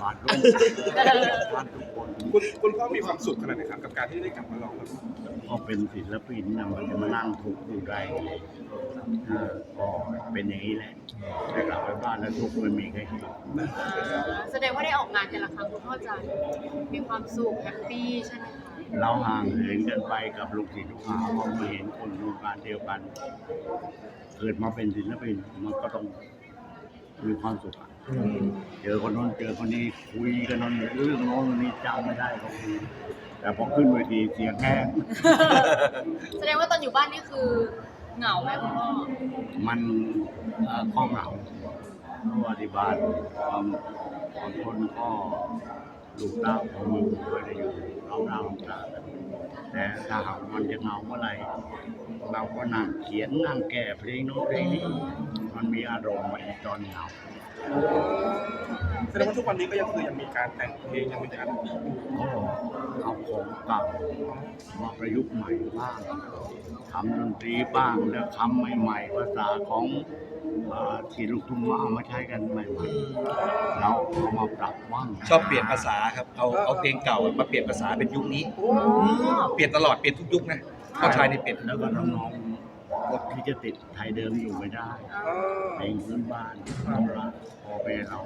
ผ่านรุ่นผ่านทุกคนคุณคุณพ่อมีความสุขขนาดไหนครับกับการที่ได้กลับมาร้องแบบนี้ก็เป็นศิลปินนะมันจะมานั่งทุกข์อยู่ได้ไงเออก็เป็นอย่างนี้แหละแต่กลับไปบ้านแล้วทุกข์ไม่มีใครเห็นแสดงว่าได้ออกงานแต่ละครั้งคุณพ่อจะมีความสุขแฮปปี้ใช่ไหมคะเราห่างเหินกันไปกับลูกศิษย์ลูกหาเพราะม่เห็นคนวงการเดียวกัน เกิดมาเป็นศิลปินมันก็ต้อง มีความสุขอะเจอคนโน้นเจอคนนี้คุยกันโน้นเรื่องโน้นเรื่องนี้จำไม่ได้ก็คุยแต่พอขึ้นเวทีเสียงแห้ง แสดงว่าตอนอยู่บ้านนี่คือเหงาไหมคุณพ่อ มันเอ่อข้อเหงาเพราะว่าที่บ้านบางบางคนก็ลูกเต้าของมึงก็จะอยู่เราเราตากันแต่ถ้าหากมันจะเหงาเมื่อไหร่เราก็นั่งเขียนนั่งแก้เพลงโน้นเพลงนี้ มันมีอารมณ์ในตอนเหงาแสดงว่าทุกวันนี้ก็ยังคือยังมีการแต่งเพลงยังมีการก็เอาของเก่ามาประยุกต์ใหม่บ้างทำดนตรีบ้างแล้วคำใหม่ๆภาษาของเอ่อที่ลูกทุ่งมาเอามาใช้กันใหม่ๆเราเอามาปรับบ้างชอบเปลี่ยนภาษาครับเอาเอาเพลงเก่ามาเปลี่ยนภาษาเป็นยุคนี้ เปลี่ยนตลอดเปลี่ยนทุกยุคนะพ่อชายนี่เปลี่ยนทุกแล้วยุคก็น้องๆบ ทที่จะติดไทยเดิมอยู่ไม่ได้อ่าเพลงพื้นบ้านของเราพอเป็นเรา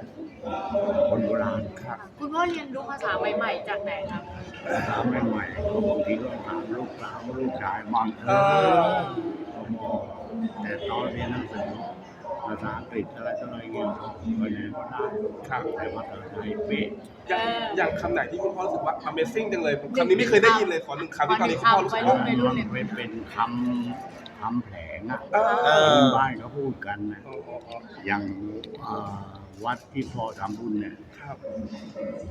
คนโบราณครับคุณพ่อเรียนรู้ภาษาใหม่ๆจากไหนครับภาษาใหม่ๆก็บางทีก็ถามลูกสาวลูกชายบางคเอนอก็มองแต่ตอนเรียนหนังสือ ภาษาอังกฤษอะไรต่ออะไรเงี้ยก็ยังก็ได้ครับแต่ว่าภาษาไทยเป๊ะอย่างอย่างคำไหนที่คุณพ่อรู้สึกว่า Amazing จังเลยคำนี้ไม่เคยได้ยินเลยขอหนึ่งคำที่ตอนนี้คุณพ่อรู้สึกว่าไม่รู้มันเลยเป็นเป็นคำคำแผลงอะเออเออพื้นบ้านเขาพูดกันนะอ๋ออ๋ออ๋ออย่างเอ่อวัดที่พ่อทำบุญเนี่ยครับ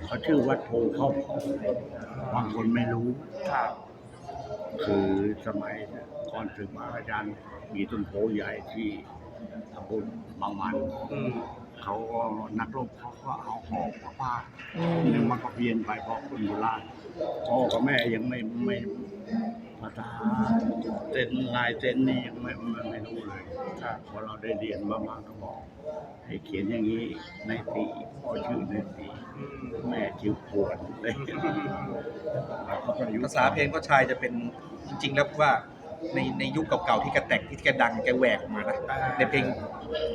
เขาชื่อวัดโพเข้าบางคนไม่รู้ครับคือสมัยก่อนถึงมาอาจารย์มีต้นโพใหญ่ที่ ทำบุญบางมันอืม เขาก็นักรบเขาก็เอาหอกมาฟาดเนี่ยมันก็เพี้ยนไปเพราะคนโบราณพ่อกับแม่ยังไม่ไม่ภาษาเส้นลายเส้นนี่ยังไม่ไม่ไม่รู้เลยครับ พอเราได้เรียนมากๆก็บอก ให้เขียนอย่างนี้ในตีพ่อชื่อในตีอืมแม่ชื่อพวนเลยเราก็ประยุกต์ ภาษาเพลงพ่อชายจะเป็นจริงๆแล้วว่า ในในยุคเก่าๆที่แกแต่งที่แกดังแกแหวกออกมานะในเพลง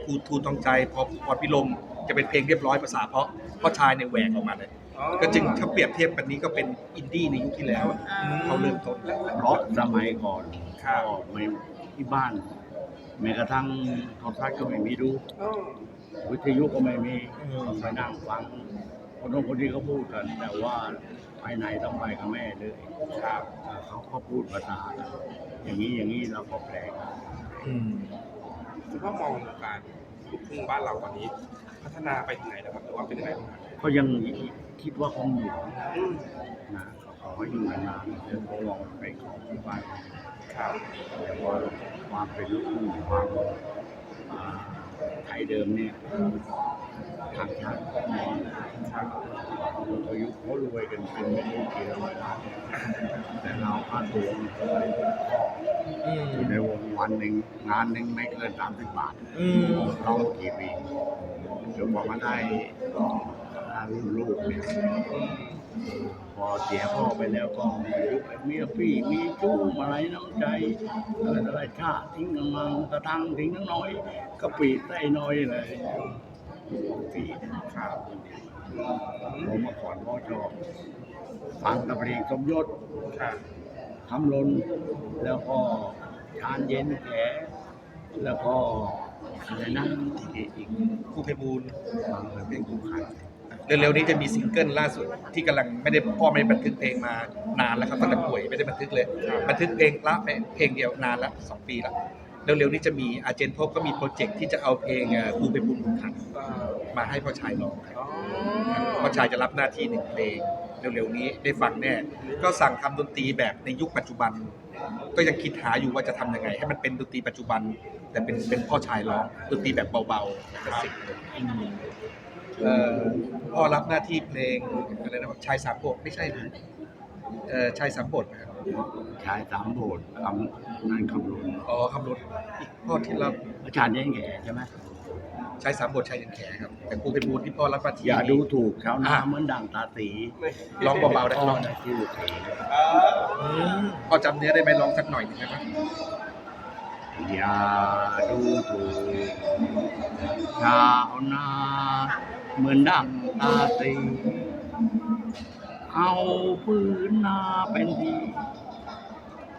ทูทูตองใจพอพอพิลมจะเป็นเพลงเรียบร้อยภาษาเพราะพ่อชายเนี่ยแหวกออกมาเลยอ๋อก็จึงถ้าเปรียบเทียบกันนี้ก็เป็นอินดี้ในยุคที่แล้วอะอ่าเขาเริ่มต้นเพราะสมัยก่อนก็ไม่ที่บ้านแม้กระทั่งโทรทัศน์ก็ไม่มีดูอ๋อวิทยุก็ไม่มีอืมไปนั่งฟัง คนโน้นคนนี้เขาพูดกัน แต่ว่าไปไหนต้องไปกับแม่เลยครับอ่าเขาก็พูดภาษากันอย่างนี้อย่างนี้เราก็แปลกอืมคุณพ่อมองวงการลูกทุ่งบ้านเราตอนนี้ พัฒนาไปถึงไหนแล้วครับหรือว่าเป็นยังไงบ้างครับก็ยังคิดว่าคงอยู่อืมนะขอให้อยู่นานๆเดี๋ยวเขาลองไปของที่บ้านครับแต่ว่าความเป็นลูกทุ่งความอ่าไทยเดิมเนี่ย ทางชาติมองครับอายุเขารวยกันเป็นไม่รู้กี่ร้อยล้านแต่เราค่าตัวมันก็ไม่พออืมอยู่ในวงวันหนึ่งงานหนึ่งไม่เกินสามสิบบาทเรากี่ปีจนกว่าได้ารุ่นลูกเนี่ยพอเสียพ่อไปแล้วก็ยุคเมียพี่มีจู้อะไรน้ำใจอะไรอะไรชาติทิ้งมังกระทังทิ้งน้น้อยกะปิใส่น้อยเลย ปีครับผมมาก่อนพ่อชอบฟังแตะเพลงสมยศครับคำลนแล้วก็ชานเย็นแขแล้วก็อะไรนะอีกอีกครูเพบูลย์บางเพลงคู่ขันเร็วๆนี้จะมีซิงเกิลล่าสุดที่กำลังไม่ได้พ่อไม่ได้บันทึกเพลงมานานแล้วครับตั้งแต่ป่วยไม่ได้บันทึกเลย บันทึกเพลงละเพลงเดียวนานละสองปีละเร็วๆนี้จะมีอาเจนพบก็มีโปรเจกต์ที่จะเอาเพลงเอ่อครูเพบูลย์บุญขันเอ่อ มาให้พ่อชายร้องครับอ๋อพ่อชายจะรับหน้าที่หนึ่งเพลงเร็วๆนี้ได้ฟังแน่ ก็สั่งทำดนตรีแบบในยุคปัจจุบัน ก็ยังคิดหาอยู่ว่าจะทำยังไง ให้มันเป็นดนตรีปัจจุบัน แต่เป็นเป็นพ่อชายร้องดนตรีแบบเบาๆแบบสิเอ่อพ่อรับหน้าที่เพลงอะไรนะชายสามบทไม่ใช่นะเอ่อชายสามบทนะครับชายสามโบสถ์คำนั่นคำลนอ๋อคำรถอีกพ่อที่รับอาจารย์เย็นแก่ใช่ไหม ใช้สามบทชายยันแขครับ แต่ครูเพชรบูรณ์ที่พ่อรับมาทีอย่าดูถูกชาวนาอะเหมือนดั่งตาสีลองเบาๆได้พ่อลองนะชื่อสีอืมพ่อจำเนื้อได้ไหมลองสักหน่อยหนึงได้ไหมอย่าดูถูกชาวนาเหมือนดั่งตาสีเอาพื้นนาเป็นที่